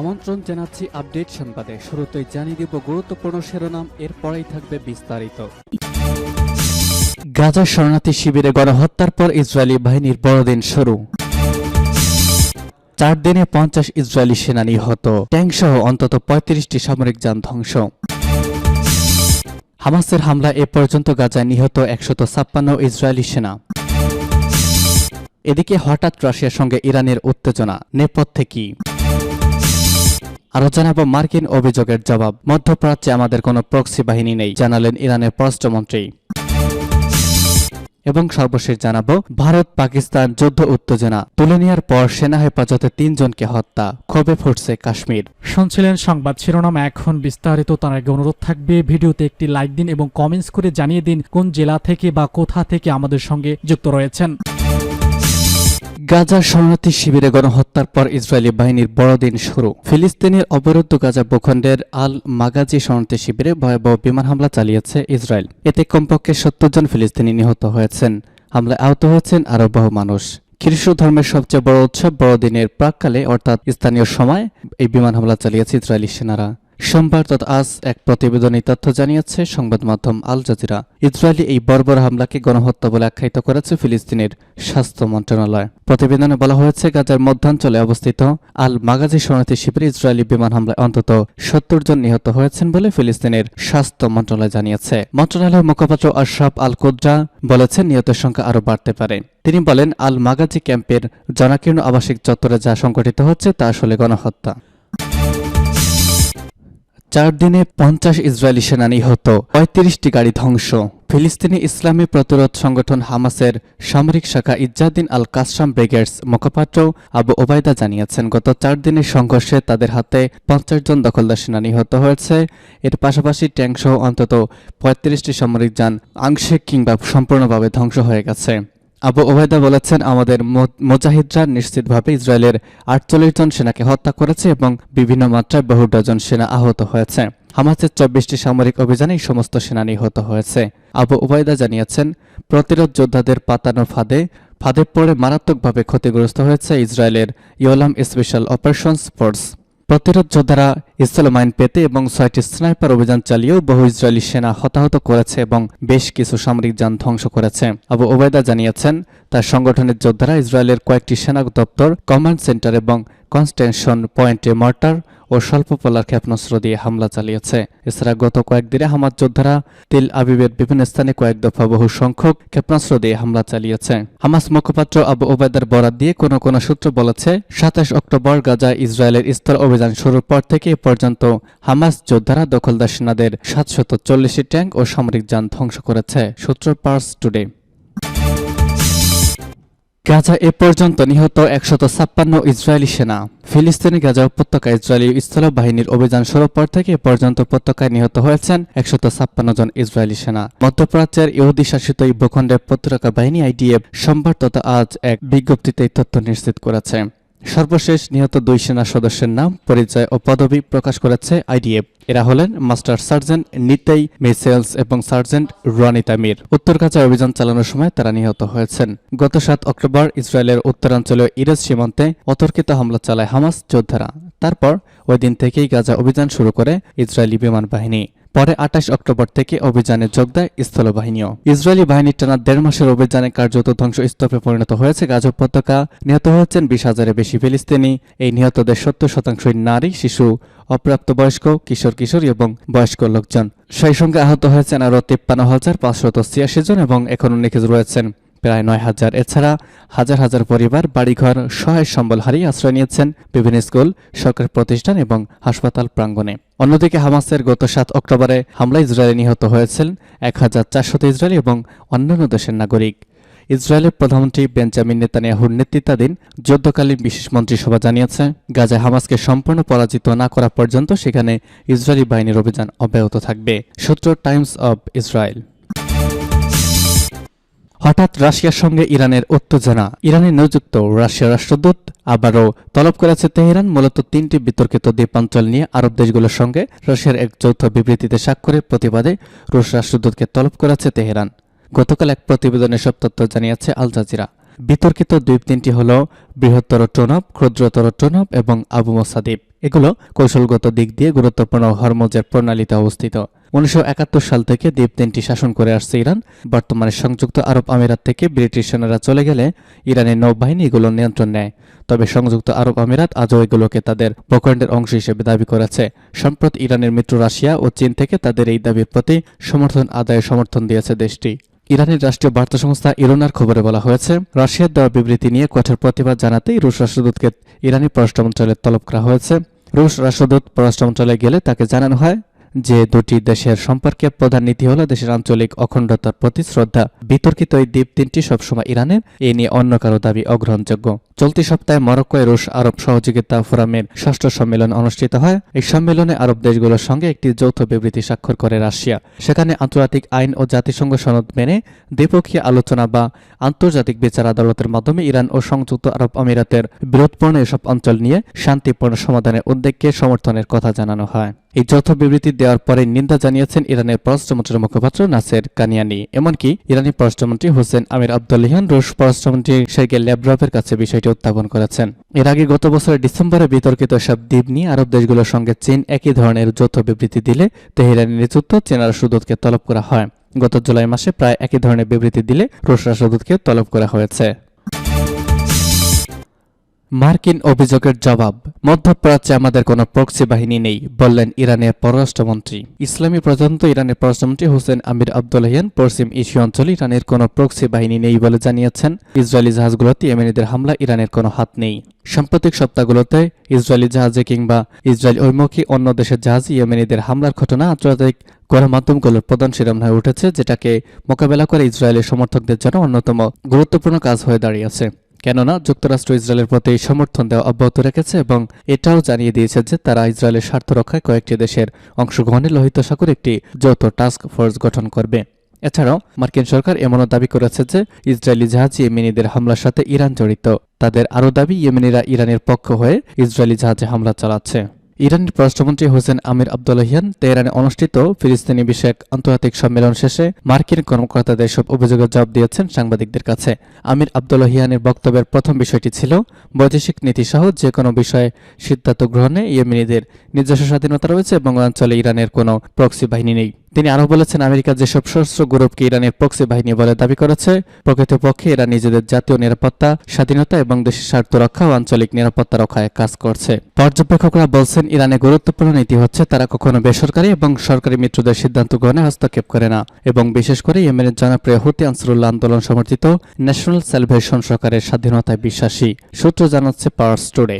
আমন্ত্রণ জানাচ্ছি আপডেট সংবাদে। শুরুতেই জানিয়ে দিব গুরুত্বপূর্ণ শিরোনাম, এরপরেই থাকবে বিস্তারিত। গাজা শরণার্থী শিবিরে গণহত্যার পর ইসরায়েলি বাহিনীর বড়দিন শুরু। চার দিনে পঞ্চাশ ইসরায়েলি সেনা নিহত। ট্যাঙ্কসহ অন্তত পঁয়ত্রিশটি সামরিক যান ধ্বংস। হামাসের হামলা এ পর্যন্ত গাজায় নিহত একশত ছাপ্পান্ন ইসরায়েলি সেনা। এদিকে হঠাৎ রাশিয়ার সঙ্গে ইরানের উত্তেজনা, নেপথ্যে কি? আরও জানাব মার্কিন অভিযোগের জবাব। মধ্যপ্রাচ্যে আমাদের কোনো প্রক্সি বাহিনী নেই, জানালেন ইরানের পররাষ্ট্রমন্ত্রী। এবং সর্বশেষ জানাব, ভারত, পাকিস্তান যুদ্ধ উত্তেজনা। তুলে নেওয়ার পর সেনা হেফাজতে তিনজনকে হত্যা। ক্ষোভে ফুটছে কাশ্মীর। শুনছিলেন সংবাদ শিরোনাম। এখন বিস্তারিত, তার আগে অনুরোধ থাকবে, ভিডিওতে একটি লাইক দিন এবং কমেন্টস করে জানিয়ে দিন কোন জেলা থেকে বা কোথা থেকে আমাদের সঙ্গে যুক্ত রয়েছেন। গাজা শরণার্থী শিবিরে গণহত্যার পর ইসরায়েলি বাহিনীর বড়দিন শুরু। ফিলিস্তিনের অবরুদ্ধ গাজা ভূখণ্ডের আল মাগাজি শরণার্থী শিবিরে ভয়াবহ বিমান হামলা চালিয়েছে ইসরায়েল। এতে কমপক্ষে সত্তর জন ফিলিস্তিনি নিহত হয়েছেন। হামলায় আহত হয়েছেন আরও বহু মানুষ। খ্রিস্ট ধর্মের সবচেয়ে বড় উৎসব বড়দিনের প্রাককালে, অর্থাৎ স্থানীয় সময়, এই বিমান হামলা চালিয়েছে ইসরায়েলি সেনারা। সোমবার তথা আজ এক প্রতিবেদনে তথ্য জানিয়েছে সংবাদ মাধ্যম আল জাজিরা। ইসরায়েলি এই বর্বর হামলাকে গণহত্যা বলে আখ্যায়িত করেছে ফিলিস্তিনের স্বাস্থ্য মন্ত্রণালয়। প্রতিবেদনে বলা হয়েছে, গাজার মধ্যাঞ্চলে অবস্থিত আল মাগাজি শরণার্থী শিবিরে ইসরায়েলি বিমান হামলায় অন্তত সত্তর জন নিহত হয়েছেন বলে ফিলিস্তিনের স্বাস্থ্য মন্ত্রণালয় জানিয়েছে। মন্ত্রণালয়ের মুখপাত্র আশরাফ আল কুদ্রা বলেছেন, নিহতের সংখ্যা আরও বাড়তে পারে। তিনি বলেন, আল মাগাজি ক্যাম্পের জনাকীর্ণ আবাসিক চত্বরে যা সংঘটিত হচ্ছে তা আসলে গণহত্যা। চার দিনে পঞ্চাশ ইসরায়েলি সেনা নিহত, পঁয়ত্রিশটি গাড়ি ধ্বংস। ফিলিস্তিনি ইসলামী প্রতিরোধ সংগঠন হামাসের সামরিক শাখা ইজ্জাদিন আল কাসরাম ব্রিগেডস মুখপাত্র আবু ওবায়দা জানিয়েছেন, গত চার দিনের সংঘর্ষে তাদের হাতে পঞ্চাশ জন দখলদার সেনা নিহত হয়েছে। এর পাশাপাশি ট্যাঙ্কসহ অন্তত পঁয়ত্রিশটি সামরিক যান আংশিক কিংবা সম্পূর্ণভাবে ধ্বংস হয়ে গেছে। আবু ওবায়দা বলেছেন, আমাদের মুজাহিদরা নিশ্চিতভাবে ইসরায়েলের আটচল্লিশ জন সেনাকে হত্যা করেছে এবং বিভিন্ন মাত্রায় বহু ডজন সেনা আহত হয়েছে। হামাসের চব্বিশটি সামরিক অভিযানে সমস্ত সেনা নিহত হয়েছে। আবু ওবায়দা জানিয়েছেন, প্রতিরোধ যোদ্ধাদের পাতানো ফাঁদে ফাঁদে পড়ে মারাত্মকভাবে ক্ষতিগ্রস্ত হয়েছে ইসরায়েলের ইয়োলাম স্পেশাল অপারেশনস ফোর্স। প্রতিরোধ যোদ্ধারা ইসলামাইন পেতে এবং ছয়টি স্নাইপার অভিযান চালিয়েও বহু ইসরায়েলি সেনা হতাহত করেছে এবং বেশ কিছু সামরিক যান ধ্বংস করেছে। আবু ওবায়দা জানিয়েছেন, তার সংগঠনের যোদ্ধারা ইসরায়েলের কয়েকটি সেনা দপ্তর, কমান্ড সেন্টার এবং কনস্টেনশন পয়েন্টে মর্টার ও স্বল্প পোলার ক্ষেপণাস্ত্র দিয়ে হামলা চালিয়েছে। এছাড়া গত কয়েকদিনে হামাজ যোদ্ধারা তিল আবিবের বিভিন্ন স্থানে কয়েক দফা বহু সংখ্যক ক্ষেপণাস্ত্র দিয়ে হামলা চালিয়েছে। হামাস মুখপাত্র আবু ওবায়দার বরাত দিয়ে কোনো কোনো সূত্র বলেছে, সাতাশ অক্টোবর গাজা ইসরায়েলের স্তর অভিযান শুরুর পর থেকে এ পর্যন্ত হামাস যোদ্ধারা দখলদার সেনাদের সাতশত চল্লিশটি ট্যাঙ্ক ও সামরিক যান ধ্বংস করেছে, সূত্র পার্স টুডে। গাজা এ পর্যন্ত নিহত একশত ছাপ্পান্ন ইসরায়েলি সেনা। ফিলিস্তিনি গাজা উপত্যকা ইসরায়েলি স্থল বাহিনীর অভিযান শুরুর পর থেকে এ পর্যন্ত উপত্যকায় নিহত হয়েছেন একশত ছাপ্পান্ন জন ইসরায়েলি সেনা। মধ্যপ্রাচ্যের ইহুদি শাসিত এই ভূখণ্ডের প্রতিরক্ষা বাহিনী আইডিএফ সোমবার তথা আজ এক বিজ্ঞপ্তিতে তথ্য নিশ্চিত করেছে। সর্বশেষ নিহত দুই সেনা সদস্যের নাম, পরিচয় ও পদবি প্রকাশ করেছে আইডিএফ। এরা হলেন মাস্টার সার্জেন্ট নিতেই মিসেলস এবং সার্জেন্ট রানিতা মির। উত্তর গাজায় অভিযান চালানোর সময় তারা নিহত হয়েছেন। গত সাত অক্টোবর ইসরায়েলের উত্তরাঞ্চলীয় ইরাজ সীমান্তে অতর্কিত হামলা চালায় হামাস যোদ্ধারা। তারপর ওই দিন থেকেই গাজা অভিযান শুরু করে ইসরায়েলি বিমান বাহিনী। পরে আঠাশ অক্টোবর থেকে অভিযানে যোগ দেয় স্থলবাহিনীও। ইসরায়েলি বাহিনীর টানা দেড় মাসের অভিযানে কার্যত ধ্বংস স্তূপে পরিণত হয়েছে গাজ উপত্যকা নিহত হয়েছেন বিশ হাজারের বেশি ফিলিস্তিনি। এই নিহতদের সত্তর শতাংশই নারী, শিশু, অপ্রাপ্তবয়স্ক, কিশোর, কিশোরী এবং বয়স্ক লোকজন। সেই সঙ্গে আহত হয়েছেন আরও তিপ্পান্ন হাজার পাঁচশত ছিয়াশি জন এবং এখনও নিখোঁজ রয়েছেন। প্রায় নয় হাজার। এছাড়া হাজার হাজার পরিবার, বাড়িঘর, সহায় সম্বল হারিয়ে আশ্রয় নিয়েছেন বিভিন্ন স্কুল, সরকারি প্রতিষ্ঠান এবং হাসপাতাল প্রাঙ্গণে। অন্যদিকে হামাসের গত সাত অক্টোবরে হামলায় ইসরায়েলে নিহত হয়েছেন এক হাজার চারশত ইসরায়েলি এবং অন্যান্য দেশের নাগরিক। ইসরায়েলের প্রধানমন্ত্রী বেঞ্জামিন নেতানিয়াহুর নেতৃত্বাধীন যুদ্ধকালীন বিশেষ মন্ত্রিসভা জানিয়েছে, গাজায় হামাসকে সম্পূর্ণ পরাজিত না করা পর্যন্ত সেখানে ইসরায়েলি বাহিনীর অভিযান অব্যাহত থাকবে। সূত্র টাইমস অব ইসরায়েল। হঠাৎ রাশিয়ার সঙ্গে ইরানের উত্তেজনা। ইরানে নিযুক্ত রাশিয়ার রাষ্ট্রদূত আবারও তলব করেছে তেহরান, মূলত তিনটি বিতর্কিত দ্বীপাঞ্চল নিয়ে আরব দেশগুলোর সঙ্গে। রাশিয়ার এক যৌথ বিবৃতিতে স্বাক্ষরের প্রতিবাদে রুশ রাষ্ট্রদূতকে তলব করেছে তেহরান। গতকাল এক প্রতিবেদনে সব তথ্য জানিয়েছে আল জাজিরা। বিতর্কিত দ্বীপ তিনটি হল বৃহত্তর টোনব, ক্ষুদ্রতর টোনব এবং আবু মোসা দ্বীপ এগুলো কৌশলগত দিক দিয়ে গুরুত্বপূর্ণ হরমোজের প্রণালীতে অবস্থিত। উনিশশো একাত্তর সাল থেকে দ্বীপ তিনটি শাসন করে আসছে ইরান। বর্তমানে সংযুক্ত আরব আমিরাত থেকে ব্রিটিশ সেনারা চলে গেলে ইরানের নৌবাহিনী এগুলো নিয়ন্ত্রণ নেয়। তবে সংযুক্ত আরব আমিরাত আজও এগুলোকে তাদের ভূখণ্ডের অংশ হিসেবে দাবি করেছে। সম্প্রতি ইরানের মিত্র রাশিয়া ও চীন থেকে তাদের এই দাবির প্রতি সমর্থন আদায়ে সমর্থন দিয়েছে দেশটি। ইরানের রাষ্ট্রীয় বার্তা সংস্থা ইরোনার খবরে বলা হয়েছে, রাশিয়ার দেওয়া বিবৃতি নিয়ে কঠোর প্রতিবাদ জানাতেই রুশ রাষ্ট্রদূতকে ইরানি পররাষ্ট্র মন্ত্রণালয়ে তলব করা হয়েছে। রুশ রাষ্ট্রদূত পররাষ্ট্র মন্ত্রণালয়ে গেলে তাকে জানানো হয় যে দুটি দেশের সম্পর্কে প্রধান নীতি হল দেশের আঞ্চলিক অখণ্ডতার প্রতি শ্রদ্ধা। বিতর্কিত এই দ্বীপ তিনটি সবসময় ইরানের। এ নিয়ে অন্য কারও দাবি অগ্রহণযোগ্য। চলতি সপ্তাহে মরক্কোয় রুশ আরব সহযোগিতা ফোরামের ষষ্ঠ সম্মেলন অনুষ্ঠিত হয়। এই সম্মেলনে আরব দেশগুলোর সঙ্গে একটি যৌথ বিবৃতি স্বাক্ষর করে রাশিয়া। সেখানে আন্তর্জাতিক আইন ও জাতিসংঘ সনদ মেনে দ্বিপক্ষীয় আলোচনা বা আন্তর্জাতিক বিচার আদালতের মাধ্যমে ইরান ও সংযুক্ত আরব আমিরাতের বিরোধপূর্ণ এসব অঞ্চল নিয়ে শান্তিপূর্ণ সমাধানের উদ্যোগকে সমর্থনের কথা জানানো হয়। এই যৌথ বিবৃতি দেওয়ার পরে নিন্দা জানিয়েছেন ইরানের পররাষ্ট্রমন্ত্রীর মুখপাত্র নাসের কানিয়ানি। এমনকি ইরানি পররাষ্ট্রমন্ত্রী হোসেন আমির আবদুল্লাহান রুশ পররাষ্ট্রমন্ত্রী সের্গে ল্যাব্রভের কাছে বিষয়টি উত্থাপন করেছেন। এর আগে গত বছরের ডিসেম্বরে বিতর্কিত সব দ্বীপ নিয়ে আরব দেশগুলোর সঙ্গে চীন একই ধরনের যৌথ বিবৃতি দিলে তেহরানের নেতৃত্ব চেনার রাষ্ট্রদূতকে তলব করা হয়। গত জুলাই মাসে প্রায় একই ধরনের বিবৃতি দিলে রুশ রাষ্ট্রদূতকে তলব করা হয়েছে। মার্কিন অভিযোগের জবাব। মধ্যপ্রাচ্যে আমাদের কোনো প্রক্সি বাহিনী নেই, বললেন ইরানের পররাষ্ট্রমন্ত্রী। ইসলামী প্রজাতন্ত্র ইরানের পররাষ্ট্রমন্ত্রী হোসেন আমির আবদুল্লাহিয়ান পশ্চিম এশীয় অঞ্চলে ইরানের কোনো প্রক্সি বাহিনী নেই বলে জানিয়েছেন। ইসরায়েলি জাহাজগুলোতে ইয়েমেনিদের হামলা ইরানের কোনো হাত নেই। সাম্প্রতিক সপ্তাহগুলোতে ইসরায়েলি জাহাজে কিংবা ইসরায়েল ঐমুখী অন্য দেশের জাহাজ ইয়েমেনিদের হামলার ঘটনা আন্তর্জাতিক গণমাধ্যমগুলোর প্রধান শিরোনাম হয়ে উঠেছে, যেটাকে মোকাবেলা করে ইসরায়েলের সমর্থকদের জন্য অন্যতম গুরুত্বপূর্ণ কাজ হয়ে দাঁড়িয়েছে। কেননা যুক্তরাষ্ট্র ইসরায়েলের প্রতি সমর্থন দেওয়া অব্যাহত রেখেছে এবং এটাও জানিয়ে দিয়েছে যে তারা ইসরায়েলের স্বার্থ রক্ষায় কয়েকটি দেশের অংশগ্রহণে লোহিত সাগর একটি যৌথ টাস্ক ফোর্স গঠন করবে। এছাড়াও মার্কিন সরকার এমনও দাবি করেছে যে ইসরায়েলি জাহাজ ইয়েমেনিদের হামলার সাথে ইরান জড়িত। তাদের আরও দাবি, ইয়েমেনিরা ইরানের পক্ষ হয়ে ইসরায়েলি জাহাজে হামলা চালাচ্ছে। ইরানের পররাষ্ট্রমন্ত্রী হোসেন আমির আবদুল্লাহিয়ান তেহরানে অনুষ্ঠিত ফিলিস্তিনি বিষয়ক আন্তর্জাতিক সম্মেলন শেষে মার্কিন কর্মকর্তাদের সব অভিযোগের জবাব দিয়েছেন সাংবাদিকদের কাছে। আমির আবদুল্লাহিয়ানের বক্তব্যের প্রথম বিষয়টি ছিল, বৈদেশিক নীতি সহ যে কোনো বিষয়ে সিদ্ধান্ত গ্রহণে ইয়েমিনীদের নিজস্ব স্বাধীনতা রয়েছে এবং অঞ্চলে ইরানের কোনো প্রক্সি বাহিনী নেই। তিনি আরও বলেছেন, আমেরিকা যেসব সশস্ত্র গ্রুপকে ইরানের প্রক্সি বাহিনী বলে দাবি করেছে, প্রকৃতপক্ষে এরা নিজেদের জাতীয় নিরাপত্তা, স্বাধীনতা এবং দেশের স্বার্থ রক্ষা ও আঞ্চলিক নিরাপত্তা রক্ষায় কাজ করছে। পর্যবেক্ষকরা বলছেন ইরানের গুরুত্বপূর্ণ নীতি হচ্ছে তারা কখনো বেসরকারি এবং সরকারি মিত্রদের সিদ্ধান্ত গ্রহণে হস্তক্ষেপ করে না এবং বিশেষ করে ইয়েমেনের জনপ্রিয় হুতি আনসারুল্লাহ আন্দোলন সমর্থিত ন্যাশনাল স্যালভেশন সরকারের স্বাধীনতায় বিশ্বাসী। সূত্র জানাচ্ছে পাওয়ার স্টোরে